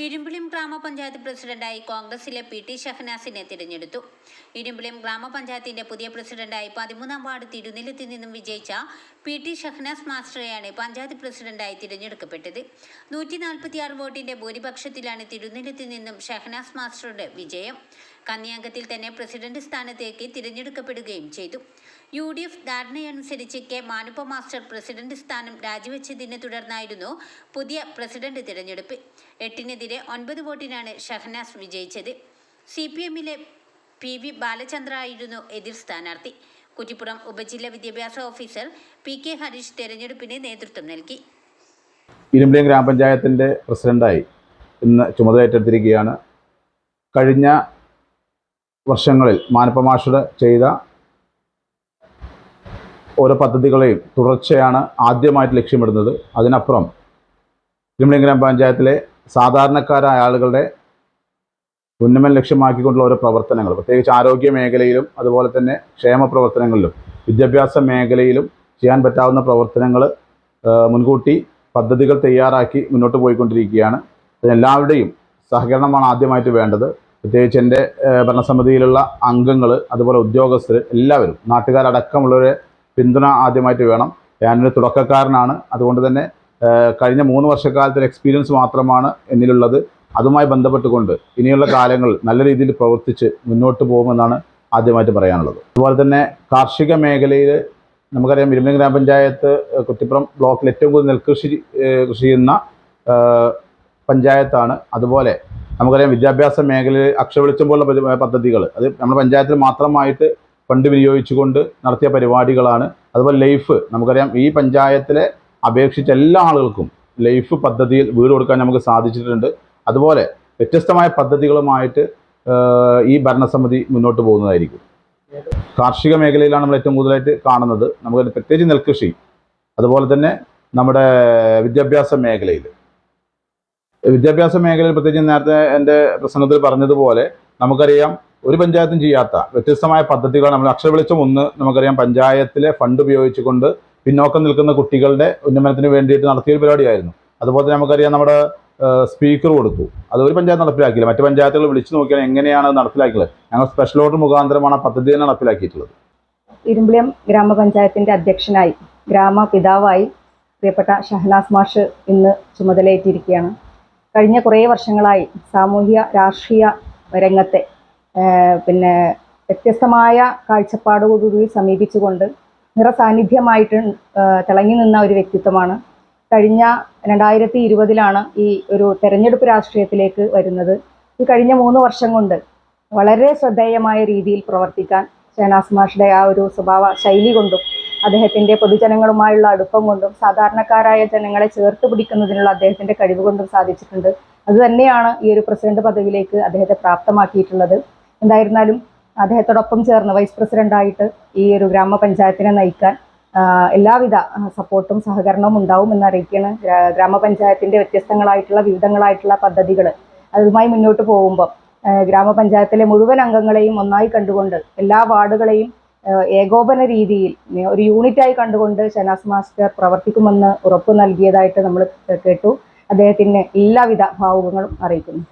ഇരുമ്പിളിയം ഗ്രാമപഞ്ചായത്ത് പ്രസിഡന്റായി കോൺഗ്രസിലെ പി ടി ഷഹനാസിനെ തിരഞ്ഞെടുത്തു. ഇരുമ്പിളിം ഗ്രാമപഞ്ചായത്തിന്റെ പുതിയ പ്രസിഡന്റായി പതിമൂന്നാം വാർഡ് തിരുനെല്ലത്തിൽ നിന്നും വിജയിച്ച പി ടി ഷഹനാസ് മാസ്റ്ററെയാണ് പഞ്ചായത്ത് പ്രസിഡന്റായി തിരഞ്ഞെടുക്കപ്പെട്ടത്. നൂറ്റി നാൽപ്പത്തിയാറ് വോട്ടിന്റെ ഭൂരിപക്ഷത്തിലാണ് തിരുനെല്ലത്തിൽ നിന്നും ഷഹനാസ് മാസ്റ്ററുടെ വിജയം. കന്യാംഗത്തിൽ തന്നെ പ്രസിഡന്റ് സ്ഥാനത്തേക്ക് തിരഞ്ഞെടുക്കപ്പെടുകയും ചെയ്തു. യു ഡി എഫ് ധാരണയനുസരിച്ച് കെ. മാനുപ്പ മാസ്റ്റർ പ്രസിഡന്റ് സ്ഥാനം രാജിവെച്ചതിനെ തുടർന്നായിരുന്നു പുതിയ പ്രസിഡന്റ് തിരഞ്ഞെടുപ്പ്. എട്ടിനെതിരെ ഒൻപത് വോട്ടിനാണ് ഷഹനാസ് വിജയിച്ചത്. സി പി എമ്മിലെ പി വി ബാലചന്ദ്ര ആയിരുന്നു എതിർ സ്ഥാനാർത്ഥി. കുറ്റിപ്പുറം ഉപജില്ലാ വിദ്യാഭ്യാസ ഓഫീസർ പി കെ ഹരീഷ് തെരഞ്ഞെടുപ്പിന് നേതൃത്വം നൽകി. ഇരുമ്പിളിയം ഗ്രാമപഞ്ചായത്തിന്റെ പ്രസിഡന്റായി ഇന്ന് ചുമതലയേറ്റെടുത്തിരിക്കുകയാണ്. കഴിഞ്ഞ വർഷങ്ങളിൽ മാനപ്പമാഷുടെ ചെയ്ത ഓരോ പദ്ധതികളെയും തുടർച്ചയാണ് ആദ്യമായിട്ട് ലക്ഷ്യമിടുന്നത്. അതിനപ്പുറം ഇരുമ്പിളിയം ഗ്രാമപഞ്ചായത്തിലെ സാധാരണക്കാരായ ആളുകളുടെ ഉന്നമനം ലക്ഷ്യമാക്കിക്കൊണ്ടുള്ള ഓരോ പ്രവർത്തനങ്ങൾ പ്രത്യേകിച്ച് ആരോഗ്യ മേഖലയിലും അതുപോലെ തന്നെ ക്ഷേമ പ്രവർത്തനങ്ങളിലും വിദ്യാഭ്യാസ മേഖലയിലും ചെയ്യാൻ പറ്റാവുന്ന പ്രവർത്തനങ്ങൾ മുൻകൂട്ടി പദ്ധതികൾ തയ്യാറാക്കി മുന്നോട്ട് പോയിക്കൊണ്ടിരിക്കുകയാണ്. അതിനെല്ലാവരുടെയും സഹകരണമാണ് ആദ്യമായിട്ട് വേണ്ടത്. പ്രത്യേകിച്ച് എന്റെ ഭരണസമിതിയിലുള്ള അംഗങ്ങൾ അതുപോലെ ഉദ്യോഗസ്ഥർ എല്ലാവരും നാട്ടുകാരടക്കമുള്ളവരെ പിന്തുണ ആദ്യമായിട്ട് വേണം. ഞാനൊരു തുടക്കക്കാരനാണ്. അതുകൊണ്ട് തന്നെ കഴിഞ്ഞ മൂന്ന് വർഷക്കാലത്തെ എക്സ്പീരിയൻസ് മാത്രമാണ് എന്നിലുള്ളത്. അതുമായി ബന്ധപ്പെട്ടുകൊണ്ട് ഇനിയുള്ള കാലങ്ങൾ നല്ല രീതിയിൽ പ്രവർത്തിച്ച് മുന്നോട്ട് പോകുമെന്നാണ് ആദ്യമായിട്ട് പറയാനുള്ളത്. അതുപോലെ തന്നെ കാർഷിക മേഖലയിൽ നമുക്കറിയാം ഇരുമലം ഗ്രാമപഞ്ചായത്ത് കുറ്റിപ്പുറം ബ്ലോക്കിൽ ഏറ്റവും കൂടുതൽ നെൽകൃഷി കൃഷി ചെയ്യുന്ന പഞ്ചായത്താണ്. അതുപോലെ നമുക്കറിയാം വിദ്യാഭ്യാസ മേഖലയിൽ അക്ഷരവെളിച്ചം പോലുള്ള പദ്ധതികൾ അത് നമ്മുടെ പഞ്ചായത്തിൽ മാത്രമായിട്ട് ഫണ്ട് വിനിയോഗിച്ചുകൊണ്ട് നടത്തിയ പരിപാടികളാണ്. അതുപോലെ ലൈഫ് നമുക്കറിയാം ഈ പഞ്ചായത്തിലെ അപേക്ഷിച്ച എല്ലാ ആളുകൾക്കും ലൈഫ് പദ്ധതിയിൽ വീട് കൊടുക്കാൻ നമുക്ക് സാധിച്ചിട്ടുണ്ട്. അതുപോലെ വ്യത്യസ്തമായ പദ്ധതികളുമായിട്ട് ഈ ഭരണസമിതി മുന്നോട്ട് പോകുന്നതായിരിക്കും. കാർഷിക മേഖലയിലാണ് നമ്മൾ ഏറ്റവും കൂടുതലായിട്ട് കാണുന്നത്. നമുക്ക് പ്രത്യേകിച്ച് നെൽകൃഷി അതുപോലെ തന്നെ നമ്മുടെ വിദ്യാഭ്യാസ മേഖലയിൽ വിദ്യാഭ്യാസ മേഖലയിൽ പ്രത്യേകിച്ച് നേരത്തെ എന്റെ പ്രസംഗത്തിൽ പറഞ്ഞതുപോലെ നമുക്കറിയാം ഒരു പഞ്ചായത്തും ചെയ്യാത്ത വ്യത്യസ്തമായ പദ്ധതികൾ നമ്മൾ അക്ഷരവെളിച്ചം ഒന്ന് നമുക്കറിയാം പഞ്ചായത്തിലെ ഫണ്ട് ഉപയോഗിച്ചുകൊണ്ട് പിന്നോക്കം നിൽക്കുന്ന കുട്ടികളുടെ ഉന്നമനത്തിന് വേണ്ടിയിട്ട് നടത്തിയ ഒരു പരിപാടിയായിരുന്നു. അതുപോലെ തന്നെ നമുക്കറിയാം നമ്മുടെ സ്പീക്കർ കൊടുത്തു. അത് ഒരു പഞ്ചായത്ത് നടപ്പിലാക്കിയില്ല. മറ്റു പഞ്ചായത്തുകൾ വിളിച്ചു നോക്കിയാൽ എങ്ങനെയാണ് അത് നടപ്പിലാക്കിയത് ഞങ്ങൾ സ്പെഷ്യൽ ഓർഡർ മുഖാന്തരമാണ് പദ്ധതി തന്നെ നടപ്പിലാക്കിയിട്ടുള്ളത്. ഇരുമ്പിളിയം ഗ്രാമപഞ്ചായത്തിന്റെ അധ്യക്ഷനായി ഗ്രാമപിതാവായി പ്രിയപ്പെട്ട ഷഹനാസ് മാഷ് ഇന്ന് ചുമതലയേറ്റിരിക്കുകയാണ്. കഴിഞ്ഞ കുറേ വർഷങ്ങളായി സാമൂഹ്യ രാഷ്ട്രീയ രംഗത്തെ പിന്നെ വ്യത്യസ്തമായ കാഴ്ചപ്പാടോടുകൂടി സമീപിച്ചുകൊണ്ട് നിറസാന്നിധ്യമായിട്ട് തിളങ്ങി നിന്ന ഒരു വ്യക്തിത്വമാണ്. കഴിഞ്ഞ രണ്ടായിരത്തി ഇരുപതിലാണ് ഈ ഒരു തെരഞ്ഞെടുപ്പ് രാഷ്ട്രീയത്തിലേക്ക് വരുന്നത്. ഈ കഴിഞ്ഞ മൂന്ന് വർഷം കൊണ്ട് വളരെ ശ്രദ്ധേയമായ രീതിയിൽ പ്രവർത്തിക്കാൻ ഷഹനാസ് മാഷിയുടെ ആ ഒരു സ്വഭാവ ശൈലി കൊണ്ടും അദ്ദേഹത്തിന്റെ പൊതുജനങ്ങളുമായുള്ള അടുപ്പം കൊണ്ടും സാധാരണക്കാരായ ജനങ്ങളെ ചേർത്ത് പിടിക്കുന്നതിനുള്ള അദ്ദേഹത്തിന്റെ കഴിവ് കൊണ്ടും സാധിച്ചിട്ടുണ്ട്. അത് തന്നെയാണ് ഈ ഒരു പ്രസിഡന്റ് പദവിയിലേക്ക് അദ്ദേഹത്തെ പ്രാപ്തമാക്കിയിട്ടുള്ളത്. എന്തായിരുന്നാലും അദ്ദേഹത്തോടൊപ്പം ചേർന്ന് വൈസ് പ്രസിഡന്റായിട്ട് ഈ ഒരു ഗ്രാമപഞ്ചായത്തിനെ നയിക്കാൻ എല്ലാവിധ സപ്പോർട്ടും സഹകരണവും ഉണ്ടാവും എന്ന് അറിയിക്കുകയാണ് ഗ്രാമപഞ്ചായത്തിന്റെ വ്യത്യസ്തങ്ങളായിട്ടുള്ള വിവിധങ്ങളായിട്ടുള്ള പദ്ധതികൾ അതുമായി മുന്നോട്ട് പോകുമ്പോൾ ഗ്രാമപഞ്ചായത്തിലെ മുഴുവൻ അംഗങ്ങളെയും ഒന്നായി കണ്ടുകൊണ്ട് എല്ലാ വാർഡുകളെയും ഏകോപന രീതിയിൽ ഒരു യൂണിറ്റായി കണ്ടുകൊണ്ട് ഷനാസ് മാസ്റ്റർ പ്രവർത്തിക്കുമെന്ന് ഉറപ്പ് നൽകിയതായിട്ട് നമ്മൾ കേട്ടു. അദ്ദേഹത്തിന് എല്ലാവിധ ഭാവുകങ്ങളും അറിയിക്കുന്നു.